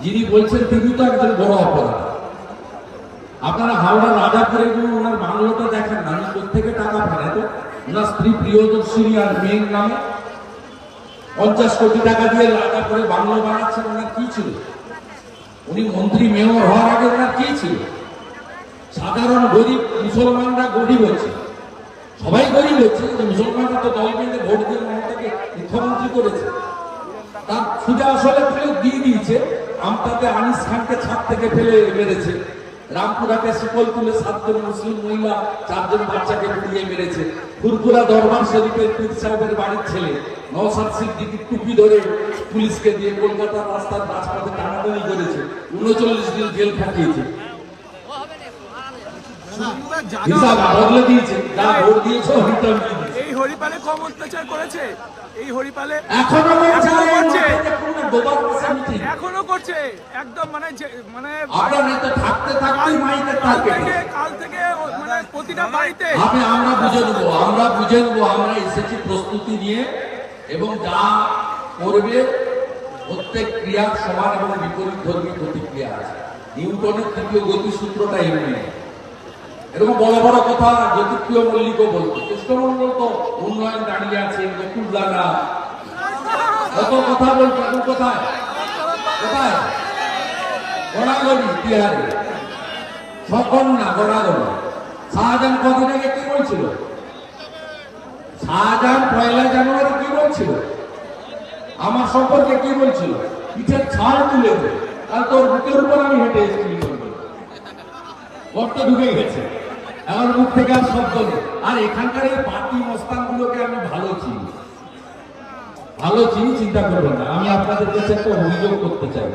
যিনি বলছেন তিনি তো একজন বড় অপরাধ। আপনারা হাওড়া রাজাপুরে গিয়ে ওনার বাংলোটা দেখেন না থেকে টাকা পান তো? ওনার স্ত্রী প্রিয়দর্শিনী আর মেয়ের নামে পঞ্চাশ কোটি টাকা দিয়ে রাজাপুরে বাংলো বানাচ্ছেন ওনার কি ছিল? উনি মন্ত্রী মেয়র হওয়ার আগে ওনার কি ছিল? সাধারণ গরিব মুসলমানরা গরিব হচ্ছে। সবাই গরিব হচ্ছে কিন্তু মুসলমানরা তো দল বেঁধে ভোট দিয়ে মমতাকে মুখ্যমন্ত্রী করেছে। তার সুজা আসলে ফেলে দিয়ে দিয়েছে। আমতাতে আনিস খানকে ছাদ থেকে ফেলে মেরেছে। রামপুরাকে শিকল তুলে সাতজন মুসলিম মহিলা, চারজন বাচ্চাকে পুড়িয়ে মেরেছে। ফুরপুরা দরবার শরীফের পীর সাহেবের বাড়ির ছেলে নওসাদ সিদ্দিকির টুপি ধরে পুলিশকে দিয়ে কলকাতার রাস্তার রাজপথে টানাটানি করেছে। উনচল্লিশ দিন জেল খাটিয়েছে। হিসাব বদলে দিয়েছে। যা ভোট দিয়েছে রিটার্ন এই হরিপালে কম অত্যাচার করেছে। এই হরিপালে এখনও করছে এখনও করছে। একদম মানে মানে আপনার নেতা থাকতে থাকতে মাইকে থাকে কাল থেকে মানে প্রতিটা বাড়িতে আমি আমরা বুঝে নেব আমরা বুঝে নেব আমরা এসেছি প্রস্তুতি নিয়ে এবং যা করবে প্রত্যেক ক্রিয়ার সমান এবং বিপরীত ধর্মী প্রতিক্রিয়া আছে। নিউটনের তৃতীয় গতিসূত্রটা এমনি। এরকম বড় বড় কথা জ্যোতিপ্রিয় মল্লিকও বলতো। কৃষ্ণমন্ডল তো উন্নয়ন দাঁড়িয়ে আছে কত কথা বলতো, এখন কোথায়? কোথায়? বিহারে সকল না গড়াগড়ি শাহজাহান কদিন আগে কি বলছিল? শাহজাহান পয়লা জানুয়ারি কি বলছিল? আমার সম্পর্কে কি বলছিল? পিঠের ছাড় তুলে আর তোর বুকের উপর আমি হেঁটে এসেছি। গর্ত ঢুকে গেছে। আমার মুখ থেকে আর শব্দ নেই। আর এখানকার এই পাতি মস্তান গুলোকে আমি ভালো চিনি। ভালো চিনি চিন্তা করবেন না। আমি আপনাদের কাছে একটা অভিযোগ করতে চাই।